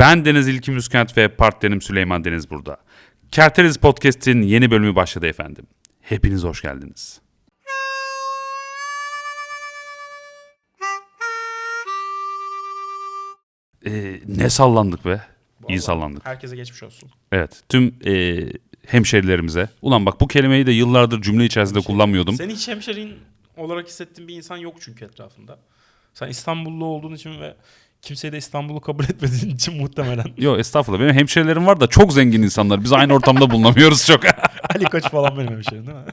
Ben Deniz İlkim Üskent ve partnerim Süleyman Deniz burada. Kerteriz Podcast'in yeni bölümü başladı efendim. Hepiniz hoş geldiniz. Ee, ne sallandık be? İyi sallandık. Herkese geçmiş olsun. Evet. Tüm e, hemşerilerimize. Ulan bak bu kelimeyi de yıllardır cümle içerisinde kullanmıyordum. Senin hiç hemşerin olarak hissettiğin bir insan yok çünkü etrafında. Sen İstanbullu olduğun için ve kimseyi de İstanbul'u kabul etmediğin için muhtemelen Yok estağfurullah. Benim hemşerilerim var da çok zengin insanlar. Biz aynı ortamda bulunamıyoruz çok. Ali Koç falan benim hemşerim değil mi?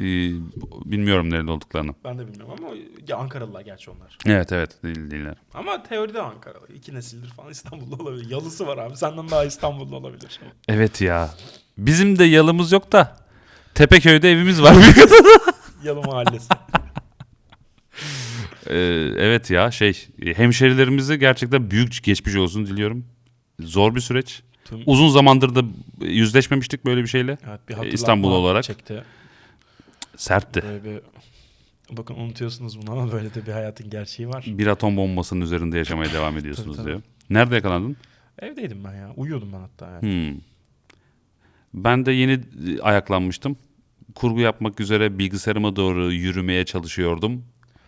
Ee, bilmiyorum nerede olduklarını. ben de bilmiyorum ama ya Ankaralılar gerçi onlar. Evet evet değil, değiller. Ama teoride Ankaralı. İki nesildir falan İstanbullu olabilir. Yalısı var abi. Senden daha İstanbullu olabilir. Evet ya. Bizim de yalımız yok da Tepeköy'de evimiz var. Yalı mahallesi. Ee, evet ya şey hemşerilerimize gerçekten büyük geçmiş olsun diliyorum. Zor bir süreç. Tüm Uzun zamandır da yüzleşmemiştik böyle bir şeyle. evet, bir e, İstanbul olarak. çekti. Sertti. Böyle bir Bakın unutuyorsunuz bunu ama böyle de bir hayatın gerçeği var. Bir atom bombasının üzerinde yaşamaya devam ediyorsunuz Tabii, diyor. Nerede yakalandın? Evdeydim ben ya. Uyuyordum ben hatta yani. Hmm. Ben de yeni e, ayaklanmıştım. Kurgu yapmak üzere bilgisayarıma doğru yürümeye çalışıyordum.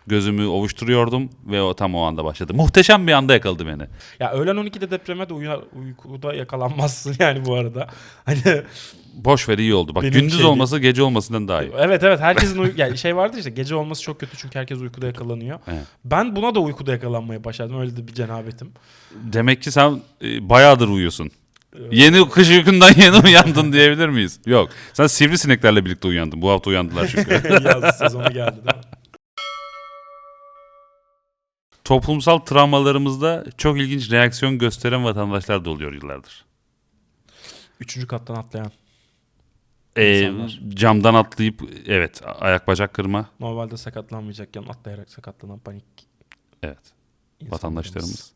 Gözümü ovuşturuyordum ve o tam o anda başladı. Muhteşem bir anda yakaladı beni. Ya öğlen 12'de depreme de uya- uykuda yakalanmazsın yani bu arada. Hani Boş ver iyi oldu. Bak Benim gündüz şey olması gece olmasından daha iyi. evet evet herkesin uy- yani şey vardı işte gece olması çok kötü çünkü herkes uykuda yakalanıyor. Evet. Ben buna da uykuda yakalanmaya başladım. Öyle de bir cenabetim. Demek ki sen e, bayağıdır uyuyorsun. Yeni kış uykundan yeni uyandın diyebilir miyiz? Yok. Sen sivrisineklerle birlikte uyandın. Bu hafta uyandılar çünkü. Yaz sezonu geldi değil mi? Toplumsal travmalarımızda çok ilginç reaksiyon gösteren vatandaşlar da oluyor yıllardır. Üçüncü kattan atlayan. Ee, İnsanlar. camdan atlayıp evet ayak bacak kırma. Normalde sakatlanmayacakken atlayarak sakatlanan panik Evet insanlarımız. vatandaşlarımız.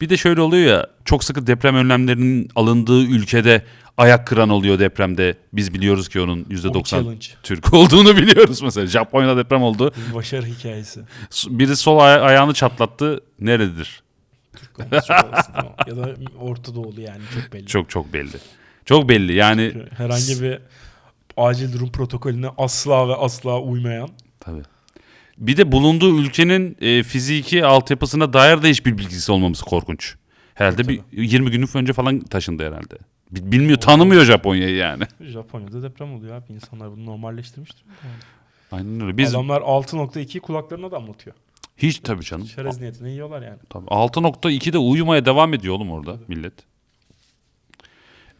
Bir de şöyle oluyor ya çok sıkı deprem önlemlerinin alındığı ülkede ayak kıran oluyor depremde. Biz biliyoruz ki onun O bir %90 challenge. Türk olduğunu biliyoruz mesela. Japonya'da deprem oldu. Bir başarı hikayesi. Biri sol aya- ayağını çatlattı. Nerededir? Türk olması çok? Ya da Orta Doğulu yani çok belli. Çok çok belli. Çok belli yani. Herhangi bir acil durum protokolüne asla ve asla uymayan. Tabii. Bir de bulunduğu ülkenin e, fiziki altyapısına dair de hiçbir bilgisi olmaması korkunç. Herhalde bir 20 gün önce falan taşındı herhalde. Bi- Bilmiyor, tanımıyor Japonya'yı yani. Japonya'da deprem oluyor abi. İnsanlar bunu normalleştirmiştir. Yani. Aynen öyle. Biz Adamlar 6.2'yi kulaklarına damlatıyor. hiç tabii canım. Çerez niyetine yiyorlar yani. Tabii. 6.2'de uyumaya devam ediyor oğlum orada millet.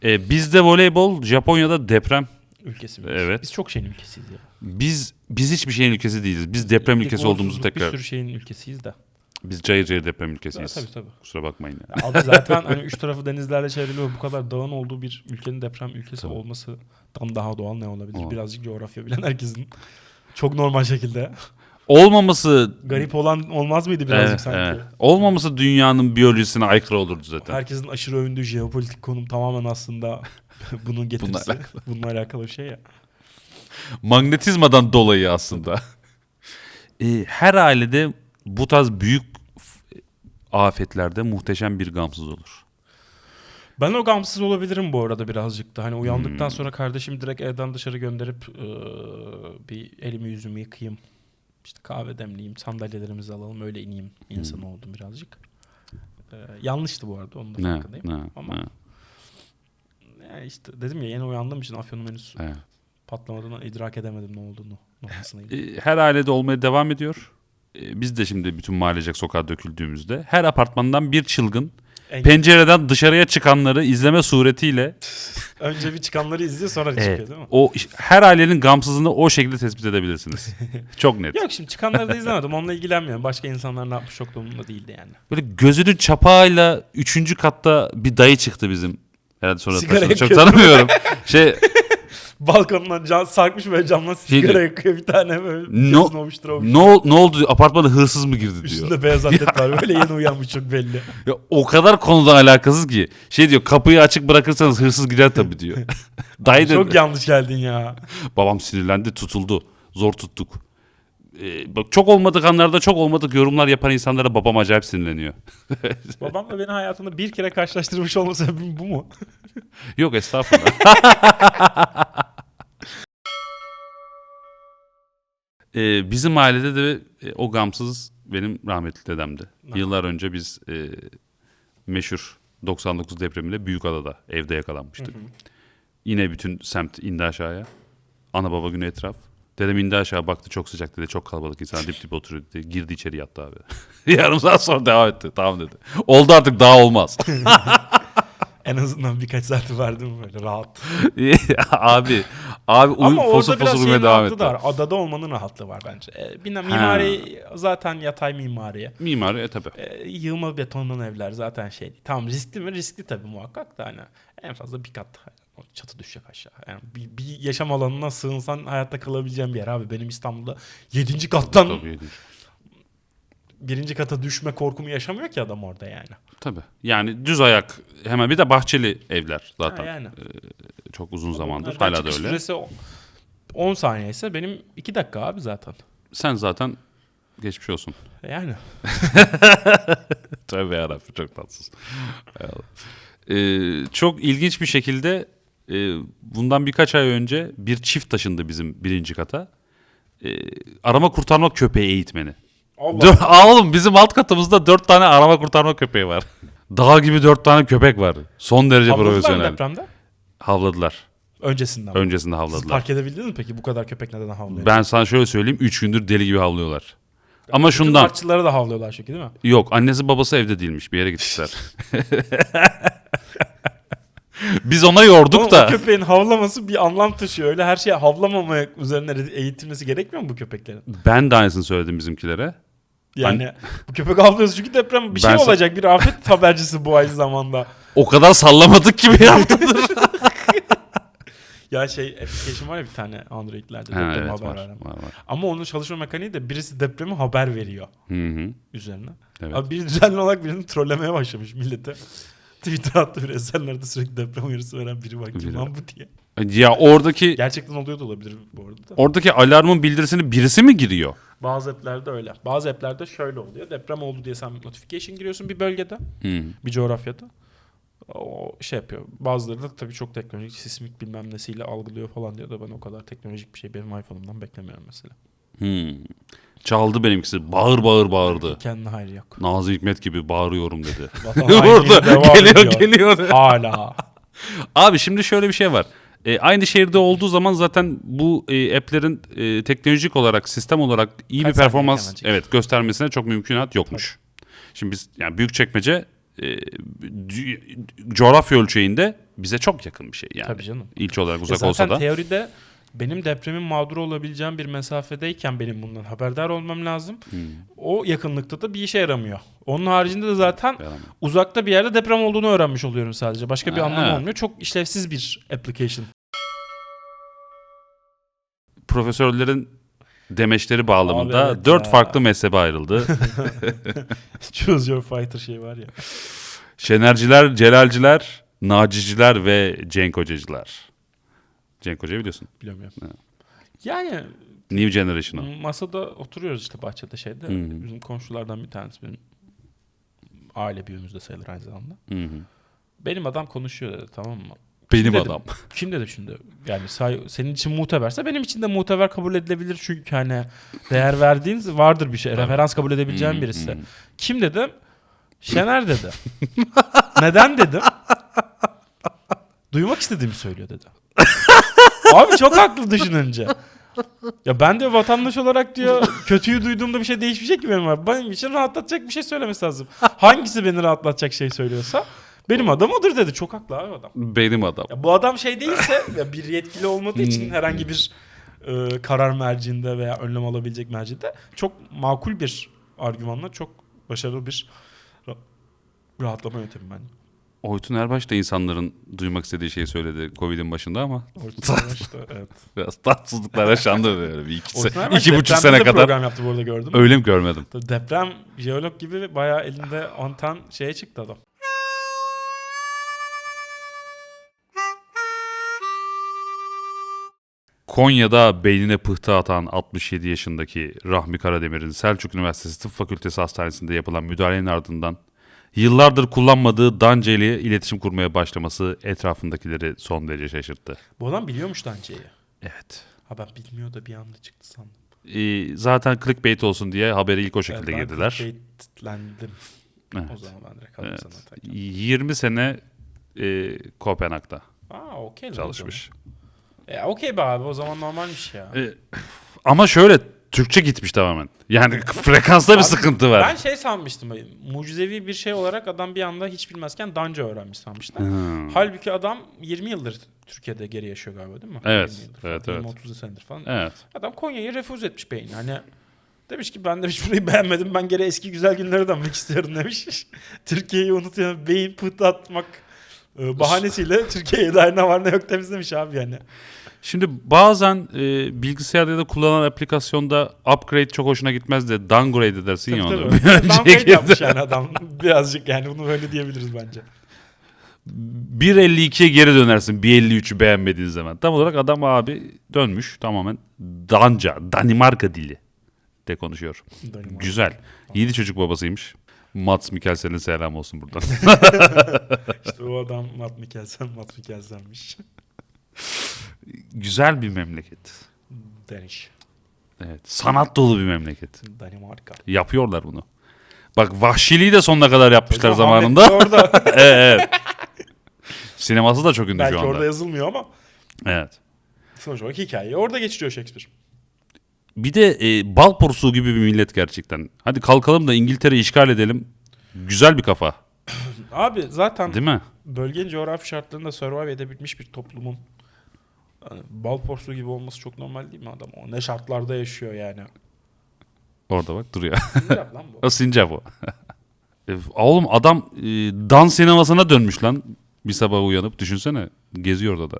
E, bizde voleybol, Japonya'da deprem. Ülkesi biz. Evet. Biz çok şeyin ülkesiyiz ya. Biz biz hiçbir şeyin ülkesi değiliz. Biz deprem Bir ülkesi olduğumuzu uğursuzluk, tekrar Bir sürü şeyin ülkesiyiz de. biz cayır cayır deprem ülkesiyiz. tabii tabii. Kusura bakmayın ya. Abi zaten hani üç tarafı denizlerle çevrili ve bu kadar dağın olduğu bir ülkenin deprem ülkesi Tabii. olması tam daha doğal ne olabilir? O. Birazcık coğrafya bilen herkesin çok normal şekilde. Olmaması Garip olan olmaz mıydı birazcık Evet, sanki? evet. Olmaması dünyanın biyolojisine aykırı olurdu zaten. Herkesin aşırı övündüğü jeopolitik konum tamamen aslında bunun getirisi. Bununla alakalı bir şey ya. Magnetizmadan dolayı aslında. E, her ailede bu tarz büyük afetlerde muhteşem bir gamsız olur. Ben o gamsız olabilirim bu arada birazcık da. Hani uyandıktan Hmm. sonra kardeşimi direkt evden dışarı gönderip eee, bir elimi yüzümü yıkayayım. İşte kahve demleyeyim, sandalyelerimizi alalım öyle ineyim insan Hmm. oldum birazcık. Eee, yanlıştı bu arada onun da Ne, farkındayım. ne, Ama- ne, Yani işte dedim ya yeni uyandığım için afyonum henüz evet. patlamadığını idrak edemedim ne olduğunu. E, her ailede olmaya devam ediyor. E, biz de şimdi bütün mahallecek sokağa döküldüğümüzde her apartmandan bir çılgın En- pencereden dışarıya çıkanları izleme suretiyle Önce bir çıkanları izliyor sonra Evet. çıkıyor değil mi? o her ailenin gamsızlığını o şekilde tespit edebilirsiniz. Çok net. Yok şimdi çıkanları da izlemedim. Onunla ilgilenmiyorum. Başka insanlar ne yapmış çok da umurumda değildi yani. Böyle gözünün çapağıyla üçüncü katta bir dayı çıktı bizim. Herhalde sonra Sigara çok tanımıyorum. şey Balkondan can sarkmış böyle camdan sigara diyor. yakıyor bir tane böyle. No- ovuştura. ne, ol- ne oldu apartmana hırsız mı girdi diyor. Üstünde beyaz atlet var. Böyle yeni uyanmış çok belli. Ya, o kadar konudan alakasız ki. Şey diyor kapıyı açık bırakırsanız hırsız girer tabii diyor. dayı Çok dedi. yanlış geldin ya. Babam sinirlendi tutuldu. Zor tuttuk. E, bak çok olmadık anlarda çok olmadık yorumlar yapan insanlara babam acayip sinirleniyor. Babamla beni hayatında bir kere karşılaştırmış olma sebebim bu mu? Yok estağfurullah. Ee, bizim ailede de e, o gamsız benim rahmetli dedemdi. Ne? Yıllar önce biz e, meşhur 99 depremiyle Büyükada'da evde yakalanmıştık. Yine bütün semt indi aşağıya. Ana baba günü etraf. Dedem indi aşağı baktı çok sıcak dedi. Çok kalabalık insan dip dip oturuyor dedi. Girdi içeri yattı abi. Yarım saat sonra devam etti. Tamam dedi. Oldu artık daha olmaz. En azından birkaç saati vardı mı böyle rahat. abi abi uy, Ama fosur orada biraz fosur şeyin uyumaya devam etti. var. Adada olmanın rahatlığı var bence. E, bina mimari zaten yatay mimari. Mimari e tabi. E, yığma betondan evler zaten şey. Tamam riskli mi? Riskli tabii muhakkak da hani en fazla bir kat çatı düşecek aşağı. Yani bir, bir yaşam alanına sığınsan hayatta kalabileceğin bir yer abi. Benim İstanbul'da 7. kattan Tabii. birinci kata düşme korkumu yaşamıyor ki adam orada yani. Tabii. Yani düz ayak hemen bir de bahçeli evler zaten. Ha, yani. Çok uzun zamandır. Hala da öyle. Süresi 10 saniye ise benim 2 dakika abi zaten. Sen zaten geçmiş olsun. Yani. Tövbe yarabbim çok tatsız. Ee, çok ilginç bir şekilde e, bundan birkaç ay önce bir çift taşındı bizim birinci kata. Ee, arama kurtarma köpeği eğitmeni. Dö- Aa, oğlum bizim alt katımızda dört tane arama kurtarma köpeği var. Dağ gibi dört tane köpek var. Son derece Havladılar mı profesyonel. depremde? Havladılar. Öncesinden. Öncesinde Siz havladılar. fark edebildiniz mi peki bu kadar köpek neden havlıyor? Ben sana şöyle söyleyeyim. Üç gündür deli gibi havlıyorlar. Ama şundan. parkçıları da havlıyorlar çünkü değil mi? Yok annesi babası evde değilmiş. Bir yere gitmişler. Biz ona yorduk o da. köpeğin havlaması bir anlam taşıyor. Öyle her şeye havlamamaya üzerine eğitilmesi gerekmiyor mu bu köpeklerin? Ben de aynısını söyledim bizimkilere. Yani bu köpek havlıyorsa çünkü deprem bir şey Ben olacak. Bir afet habercisi bu aynı zamanda. O kadar sallamadık gibi yaptılar. Ya şey application var ya bir tane Android'lerde ha, depremi evet haber var, veren. var, var. Ama onun çalışma mekaniği de birisi depremi haber veriyor Hı hı. üzerine. Evet. Abi biri düzenli olarak birini trollemeye başlamış millete. Twitter attı bir eserlerde sürekli deprem uyarısı veren biri var. Kim Biri. lan bu diye. Ya oradaki Gerçekten oluyor da olabilir bu arada da. oradaki alarmın bildirisini birisi mi giriyor? Bazı app'lerde öyle. Bazı app'lerde şöyle oluyor. Deprem oldu diye sen notification giriyorsun bir bölgede, Hı. bir coğrafyada. O şey yapıyor. Bazıları da tabii çok teknolojik, sismik bilmem nesiyle algılıyor falan diyor da ben o kadar teknolojik bir şey benim iPhone'umdan beklemiyorum mesela. Hı. Çaldı benimkisi. Bağır bağır bağırdı. Kendine hayır yok. Nazım Hikmet gibi bağırıyorum dedi. Vatan hainliği Burada devam geliyor ediyor. geliyor. Hala. Abi şimdi şöyle bir şey var. E, aynı şehirde olduğu zaman zaten bu e, app'lerin e, teknolojik olarak, sistem olarak iyi Kaç bir saniye performans hemen evet göstermesine çok mümkünat yokmuş. Şimdi biz yani Büyükçekmece e, c- coğrafya ölçeğinde bize çok yakın bir şey yani. Tabii canım. İlçe olarak E uzak zaten olsa da. teoride benim depremin mağdur olabileceğim bir mesafedeyken benim bundan haberdar olmam lazım. Hmm, O yakınlıkta da bir işe yaramıyor. Onun haricinde de zaten yaramıyor. uzakta bir yerde deprem olduğunu öğrenmiş oluyorum sadece. Başka bir Ha. anlamı olmuyor. Çok işlevsiz bir application. Profesörlerin demeçleri bağlamında Abi evet dört ya. farklı mezhebe ayrıldı. Choose your fighter şey var ya. Şenerciler, Celalciler, Naciciler ve Cenk Hocacılar. Cenk Hoca'yı biliyorsun. Bilemiyorum. Ha. Yani New Generation'ı. masada oturuyoruz işte bahçede şeyde. Hı hı. Bizim komşulardan bir tanesi benim aile büyüğümüz de sayılır aynı zamanda. Hı hı. Benim adam konuşuyor dedi tamam mı? Benim dedim? adam. Kim dedim şimdi? Yani say- senin için muteberse benim için de muteber kabul edilebilir çünkü hani değer verdiğin vardır bir şey. Referans kabul edebileceğim birisi. Kim dedim? Şener dedi. Neden dedim? Duymak istediğimi söylüyor dedi. Abi çok haklı düşününce. Ya ben diyor vatandaş olarak diyor kötüyü duyduğumda bir şey değişmeyecek ki benim abi. Benim için rahatlatacak bir şey söylemesi lazım. Hangisi beni rahatlatacak şey söylüyorsa benim adam odur dedi. Çok haklı abi adam. Benim adam. Ya bu adam şey değilse ya bir yetkili olmadığı için herhangi bir e, karar merciinde veya önlem alabilecek mercide çok makul bir argümanla çok başarılı bir ra- rahatlama yöntemi bence. Oytun Erbaş da insanların duymak istediği şeyi söyledi Covid'in başında ama Ortada işte evet. biraz tatsızlıklar yaşandı böyle bir iki, se- iki buçuk sene kadar. program yaptı bu arada gördüm. Öyle mi görmedim? Tabii Deprem jeolog gibi bayağı elinde anten şeye çıktı adam. Konya'da beynine pıhtı atan 67 yaşındaki Rahmi Karademir'in Selçuk Üniversitesi Tıp Fakültesi Hastanesi'nde yapılan müdahalenin ardından yıllardır kullanmadığı Danca ile iletişim kurmaya başlaması etrafındakileri son derece şaşırttı. Bu adam biliyormuş Dance'yi. Evet. Ha ben bilmiyor da bir anda çıktı sandım. Ee, zaten clickbait olsun diye haberi ilk o şekilde Evet, ben girdiler. clickbaitlendim. Evet. O zaman ben direkt Evet. sana atakken. 20 sene e, Kopenhag'da Aa okey. lan o çalışmış. E, okey be abi o zaman normalmiş ya. E, ama şöyle Türkçe gitmiş tamamen. Yani frekansta bir sıkıntı var. Ben şey sanmıştım. Mucizevi bir şey olarak adam bir anda hiç bilmezken Danca öğrenmiş sanmıştım. Hmm. Halbuki adam 20 yıldır Türkiye'de geri yaşıyor galiba değil mi? Evet, 20 yıldır falan, evet, evet. 20-30 senedir falan. Evet. Adam Konya'yı refüze etmiş beyin. Hani demiş ki ben de hiç burayı beğenmedim. Ben geri eski güzel günlere dönmek istiyorum demiş. Türkiye'yi unutuyor. Beyin pıhtı atmak e, bahanesiyle Türkiye'ye dair ne var ne yok temizlemiş abi yani. Şimdi bazen e, bilgisayarda ya da kullanılan aplikasyonda upgrade çok hoşuna gitmez de downgrade edersin ya Tabii, onu. tabii. Bir önceki Downgrade yapmış yani adam. Birazcık yani bunu böyle diyebiliriz bence. 1.52'ye geri dönersin 1.53'ü beğenmediğin zaman. Tam olarak adam abi dönmüş tamamen Danca, Danimarka dili de konuşuyor. Danimarka. Güzel. Yedi çocuk babasıymış. Mats Mikkelsen'e selam olsun buradan. İşte o adam Matt Mikkelsen, Matt Mikkelsen'miş. Güzel bir memleket. Danish. Evet. Sanat dolu bir memleket. Danimarka. Yapıyorlar bunu. Bak vahşiliği de sonuna kadar yapmışlar Hocam, zamanında. Orada. evet, evet. Sineması da çok ünlü Belki şu anda. orada yazılmıyor ama Evet. sonuç olarak hikayeyi orada geçiriyor Shakespeare. Bir de e, bal porsuğu gibi bir millet gerçekten. Hadi kalkalım da İngiltere'yi işgal edelim. Güzel bir kafa. Abi zaten Değil mi? bölgenin coğrafi şartlarında survive edebilmiş bir toplumun hani bal porsuğu gibi olması çok normal değil mi adam? O ne şartlarda yaşıyor yani. Orada bak duruyor. Yap lan bu? o sincap o. E, Oğlum adam e, dans sinemasına dönmüş lan. Bir sabah uyanıp düşünsene. Geziyor orada da.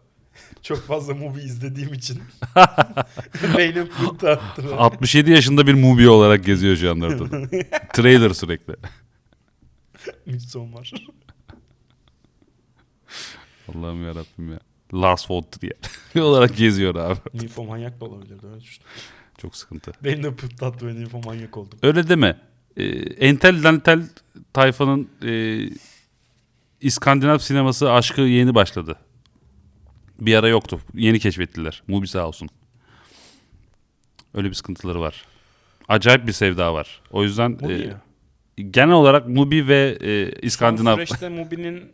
Çok fazla movie izlediğim için beynim pıhtı attı. 67 yaşında bir movie olarak geziyor şu anda ortada. Trailer sürekli. Midsommar. Allah'ım yarabbim ya. Lars von Trier olarak geziyor abi. Nymphomanyak da olabilirdi öyle düşün. Çok sıkıntı. Benim de pıhtı attı ve nymphomanyak oldum. Öyle deme. Ee, entel dantel tayfanın e, İskandinav sineması aşkı yeni başladı. Bir ara yoktu. Yeni keşfettiler. Mubi sağ olsun. Öyle bir sıkıntıları var. Acayip bir sevda var. O yüzden Mubi e, ya. genel olarak Mubi ve e, Son İskandinav süreçte Mubi'nin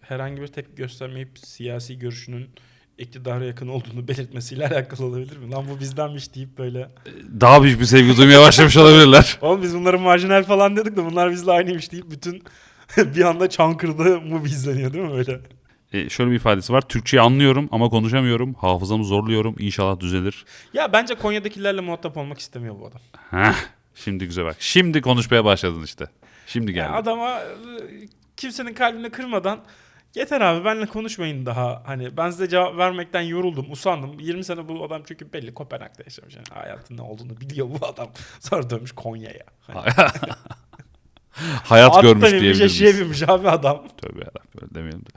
herhangi bir tepki göstermeyip siyasi görüşünün iktidara yakın olduğunu belirtmesiyle alakalı olabilir mi? Lan bu bizdenmiş deyip böyle. daha büyük bir sevgi duymaya başlamış olabilirler. Oğlum biz bunları marjinal falan dedik de bunlar bizle aynıymış deyip bütün bir anda Çankırı'da Mubi izleniyor değil mi öyle? E, şöyle bir ifadesi var. Türkçeyi anlıyorum ama konuşamıyorum. Hafızamı zorluyorum. İnşallah düzelir. Ya bence Konya'dakilerle muhatap olmak istemiyor bu adam. Heh, şimdi güzel bak. Şimdi konuşmaya başladın işte. Şimdi Ya geldi. adama e, kimsenin kalbini kırmadan yeter abi benimle konuşmayın daha. Hani ben size cevap vermekten yoruldum, usandım. 20 sene bu adam çünkü belli Kopenhag'da yaşamış. Yani hayatın ne olduğunu biliyor bu adam. Sonra dönmüş Konya'ya. Hani Hayat görmüş inmiş diyebilir eşeğe miyiz? binmiş abi adam. Tövbe yarabbim öyle demeyelim de.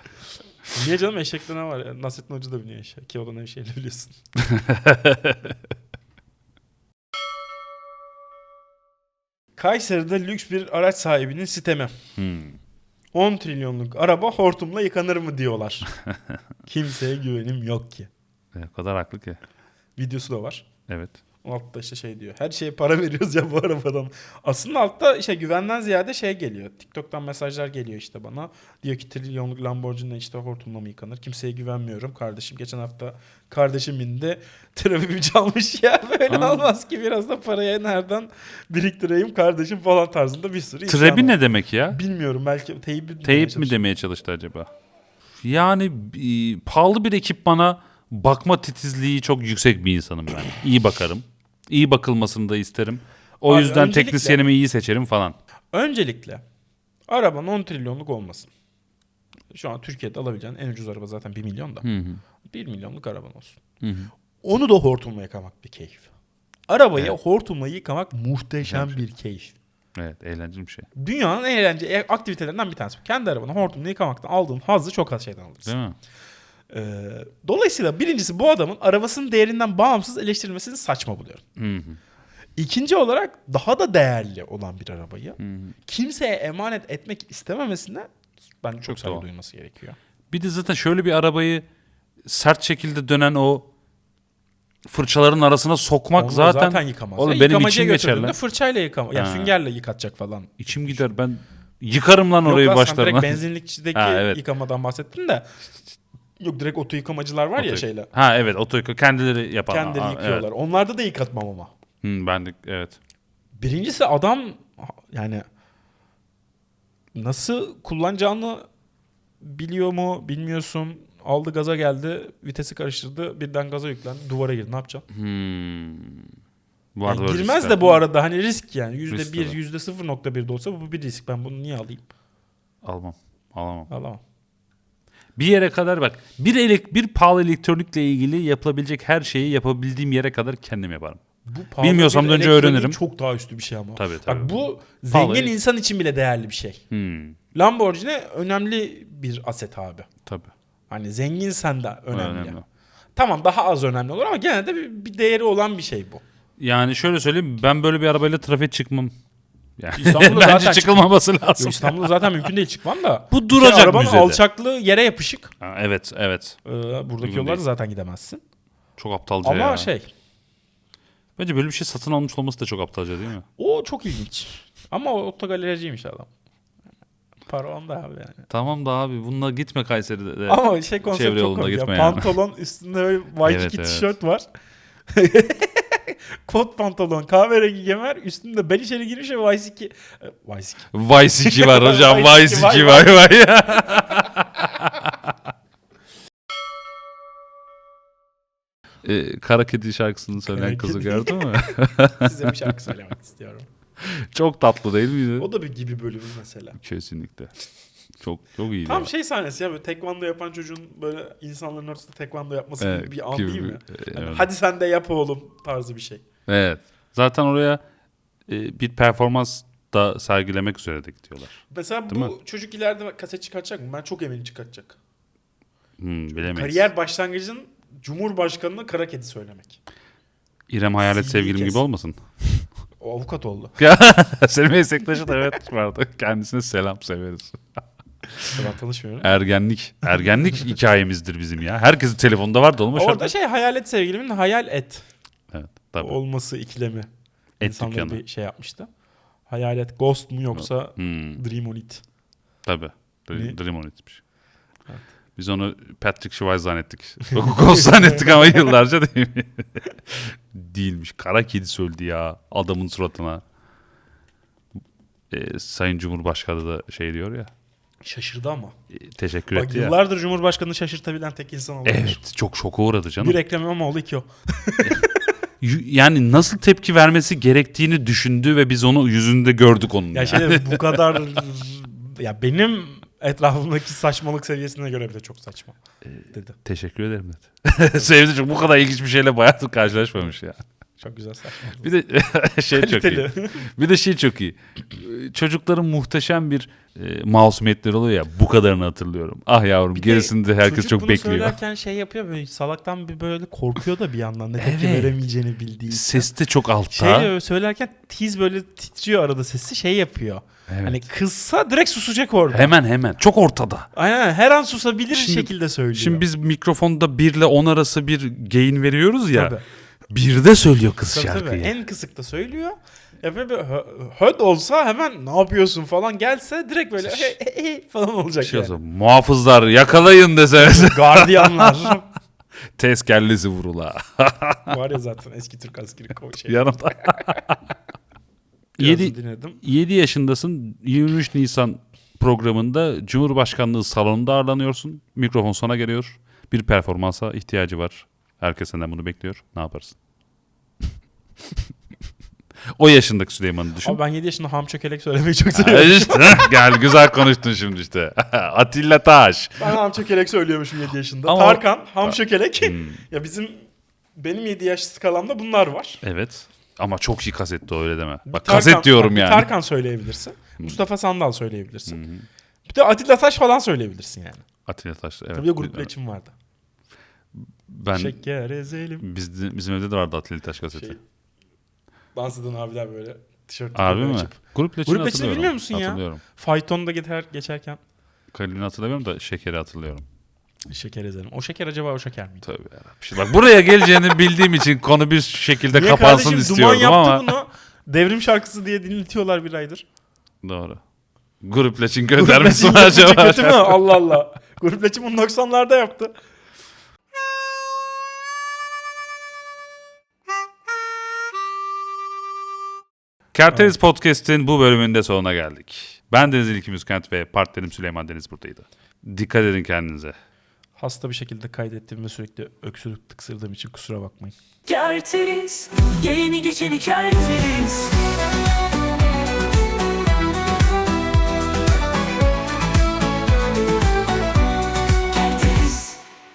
Niye canım eşekte ne var ya? Nasrettin Hoca da biniyor eşeğe. Ki o da Nevşehirli biliyorsun. Kayseri'de lüks bir araç sahibinin sitemi. Hmm. 10 trilyonluk araba hortumla yıkanır mı diyorlar. Kimseye güvenim yok ki. E, O kadar haklı ki. Videosu da var. Evet. Altta işte şey diyor. Her şeye para veriyoruz ya bu arabadan. Aslında altta işte güvenden ziyade şey geliyor. TikTok'tan mesajlar geliyor işte bana. Diyor ki trilyonluk Lamborghini işte hortumla mı yıkanır? Kimseye güvenmiyorum kardeşim. Geçen hafta kardeşimin de trafimi çalmış ya. Böyle Aa. olmaz ki biraz da parayı nereden biriktireyim kardeşim falan tarzında bir sürü Trebi ne demek ya? Bilmiyorum belki teyip mi Teyip mi demeye çalıştı acaba? Yani e, pahalı bir ekipmana bakma titizliği çok yüksek bir insanım ben. İyi bakarım. İyi bakılmasını da isterim. O Abi yüzden öncelikle- teknisyenimi iyi seçerim falan. Öncelikle araban 10 trilyonluk olmasın. Şu an Türkiye'de alabileceğin en ucuz araba zaten 1 milyon da. Hı hı. 1 milyonluk araban olsun. Hı hı. Onu da hortumla yıkamak bir keyif. Arabayı hortumla yıkamak muhteşem bir keyif. Evet eğlenceli bir şey. Dünyanın en eğlenceli aktivitelerinden bir tanesi. Kendi arabanı hortumla yıkamaktan aldığın hazzı çok az şeyden alırsın. Değil mi? Ee, dolayısıyla birincisi bu adamın arabasının değerinden bağımsız eleştirilmesini saçma buluyorum. Hı hı. İkinci olarak daha da değerli olan bir arabayı kimseye emanet etmek istememesine bence çok, Çok saygı doğal. duyulması gerekiyor. Bir de zaten şöyle bir arabayı sert şekilde dönen o fırçaların arasına sokmak Onu zaten, zaten yıkamaz. Oğlum Ya benim içim geçer lan. fırçayla yıkama. Ha. süngerle yıkatacak falan. İçim gider ben yıkarım lan orayı Yok lan sen başlarına. direkt benzinlikçideki Ha, evet. yıkamadan bahsettin de. Yok direkt oto yıkamacılar var ya Oto- şeyle. Ha evet oto yıka kendileri yapan. Kendileri Ha, yıkıyorlar. Onlarda da yıkatmam ama. Evet. Hı, ben de evet. Birincisi adam yani nasıl kullanacağını biliyor mu bilmiyorsun. Aldı gaza geldi. Vitesi karıştırdı. Birden gaza yüklendi. Duvara girdi. Ne yapacaksın? Hmm. Yani Vardı öyle girmez de bu arada hani risk yani. Yüzde bir, yüzde 0.1 de olsa bu bir risk. Ben bunu niye alayım? Almam. Alamam. Alamam. Bir yere kadar bak. Bir elek bir pahalı elektronikle ilgili yapılabilecek her şeyi yapabildiğim yere kadar kendim yaparım. Bu pahalı Bilmiyorsam bir da önce elektronik öğrenirim. Çok daha üstü bir şey ama. Tabii tabii. Bak bu Pahalı. zengin insan için bile değerli bir şey. Hmm, Lamborghini önemli bir aset abi. tabii. Hani zenginsen de önemli. Önemli. Tamam daha az önemli olur ama gene de bir, bir değeri olan bir şey bu. Yani şöyle söyleyeyim ben böyle bir arabayla trafiğe çıkmam. Yani İstanbul'da bence zaten çıkılmaması lazım. İstanbul'da zaten mümkün değil çıkmam da. Bu duracak Şey, arabanın müzede. alçaklığı yere yapışık. Ha, evet evet. Ee, buradaki Uygun yollarda değil. zaten gidemezsin. Çok aptalca Ama ya. şey Bence böyle bir şey satın almış olması da çok aptalca değil mi? o çok ilginç. Ama o otogalericiymiş adam. Para onda abi yani. Tamam da abi bununla gitme Kayseri'de. de. Ama şey konsept çok komik ya. yani. Pantolon üstünde böyle Waikiki Evet, evet. tişört var. Kot pantolon, kahverengi kemer, üstünde bel içeri girmiş ve Waikiki. e, Waikiki. Vice 2 var hocam. Vice Vice iki, 2 vay, vay vay. Ee, Kara Kedi şarkısını söyleyen Kara kızı Kedi. gördün mü? Size bir şarkı söylemek istiyorum. çok tatlı değil miydi? O da bir gibi bölümü mesela. Kesinlikle. Çok çok iyiydi. Tam ya. şey sahnesi ya böyle tekvando yapan çocuğun böyle insanların ortasında tekvando yapması Evet, gibi bir an gibi değil mi? bir- Hani evet. Hadi sen de yap oğlum tarzı bir şey. Evet. Zaten oraya e, bir performans da sergilemek üzere de gidiyorlar. Mesela Değil bu çocuk ileride kaset çıkartacak mı? Ben çok eminim çıkartacak. Hmm, bilemeyiz. Kariyer başlangıcının Cumhurbaşkanı'na kara kedi söylemek. İrem Hayalet CD sevgilim kes. gibi olmasın? O avukat oldu. Senin meslektaşın evet vardı. Kendisine selam severiz. Ben tanışmıyorum. Ergenlik. Ergenlik hikayemizdir bizim ya. Herkesin telefonunda vardı oğlum. o Orada şarkı. şey hayalet sevgilimin hayal et Evet tabii. olması ikilemi. Et İnsanlar dükkanı. bir şey yapmıştı. Hayalet ghost mu yoksa Hmm, dream on it? tabii. Ne? Dream, Dream on It'miş. Evet. Biz onu Patrick Schweiz zannettik. Ghost zannettik ama yıllarca değil mi? Değilmiş. Kara kedi söyledi ya adamın suratına. Ee, Sayın Cumhurbaşkanı da şey diyor ya. Şaşırdı ama. e, teşekkür Bak etti ya. yıllardır Cumhurbaşkanı'nı şaşırtabilen tek insan olabilir. Evet çok şoka uğradı canım. Bir Ekrem İmamoğlu iki o. Yani nasıl tepki vermesi gerektiğini düşündü ve biz onu yüzünde gördük onun. Ya ya. şey bu kadar ya benim etrafımdaki saçmalık seviyesine göre bile çok saçma dedi. Teşekkür ederim dedi. Sevdi çünkü bu kadar ilginç bir şeyle bayağıdır karşılaşmamış ya. Çok güzel saçma. Bir de şey çok iyi. Bir de şey çok iyi. Çocukların muhteşem bir e, masumiyetleri oluyor ya. Bu kadarını hatırlıyorum. Ah yavrum Bir gerisini de herkes Çocuk çok bunu bekliyor. söylerken şey yapıyor böyle salaktan bir böyle korkuyor da bir yandan ne tepki Evet. veremeyeceğini bildiği. için. Ses de çok altta. Şey söylerken tiz böyle titriyor arada sesi şey yapıyor. Evet. Hani kızsa direkt susacak orada. Hemen hemen. Çok ortada. Aynen her an susabilir Şimdi- şekilde söylüyor. Şimdi biz mikrofonda 1 ile 10 arası bir gain veriyoruz ya. Tabii. Bir de söylüyor kız Tabii, tabii. şarkıyı. En kısıkta söylüyor. Ya böyle hö- höd olsa hemen ne yapıyorsun falan gelse direkt böyle falan olacak Şey yani. olsa, muhafızlar yakalayın dese. Gardiyanlar. Tez kellesi vurula. Var ya zaten eski Türk askeri ko- şey. Yanımda. Biraz 7, dinledim. 7 yaşındasın. 23 Nisan programında Cumhurbaşkanlığı salonunda ağırlanıyorsun. Mikrofon sana geliyor. Bir performansa ihtiyacı var. Herkes senden bunu bekliyor. Ne yaparsın? o yaşındaki Süleyman'ı düşün. Ama ben 7 yaşında ham çökelek söylemeyi çok Ha, seviyorum. işte, gel güzel konuştun şimdi işte. Atilla Taş. ben ham çökelek söylüyormuşum 7 yaşında. Ama- Tarkan, ham çökelek. Hmm, ya bizim benim 7 yaş skalamda bunlar var. evet. Ama çok iyi kasetti öyle deme. Bir Bak Tarkan- kaset diyorum bir yani. Tarkan söyleyebilirsin. Mustafa Sandal söyleyebilirsin. Hı hı. Bir de Atilla Taş falan söyleyebilirsin yani. Atilla Taş. Evet. Tabii de grup leçim vardı. Ben Şeker ezelim. biz, bizim evde de vardı Atilla Taş kaseti. Şey, dans eden abiler böyle tişört Harbi mi? açıp. Grup Leçin'i Grup Leçin'i bilmiyor musun ya? Hatırlıyorum. Faytonda geçer, geçerken Kalibini hatırlamıyorum da şekeri hatırlıyorum. şeker ezelim. O şeker acaba o şeker miydi? Tövbe yarabbim. Bak buraya geleceğini bildiğim için konu bir şekilde Niye kapansın kardeşim Duman istiyordum yaptı ama. bunu. Devrim şarkısı diye dinletiyorlar bir aydır. Doğru. Grup Leçin gönder misin Grup Leçin acaba? kötü mü? Allah Allah. Grup Leçin bunu 90'larda yaptı. Kerteriz Podcast'in bu bölümünde sonuna geldik. Ben Deniz İlki Müskent ve partnerim Süleyman Deniz buradaydı. Dikkat edin kendinize. Hasta bir şekilde kaydettiğim ve sürekli öksürük tıksırdığım için kusura bakmayın. Kerteriz, yeni geçeni kerteriz.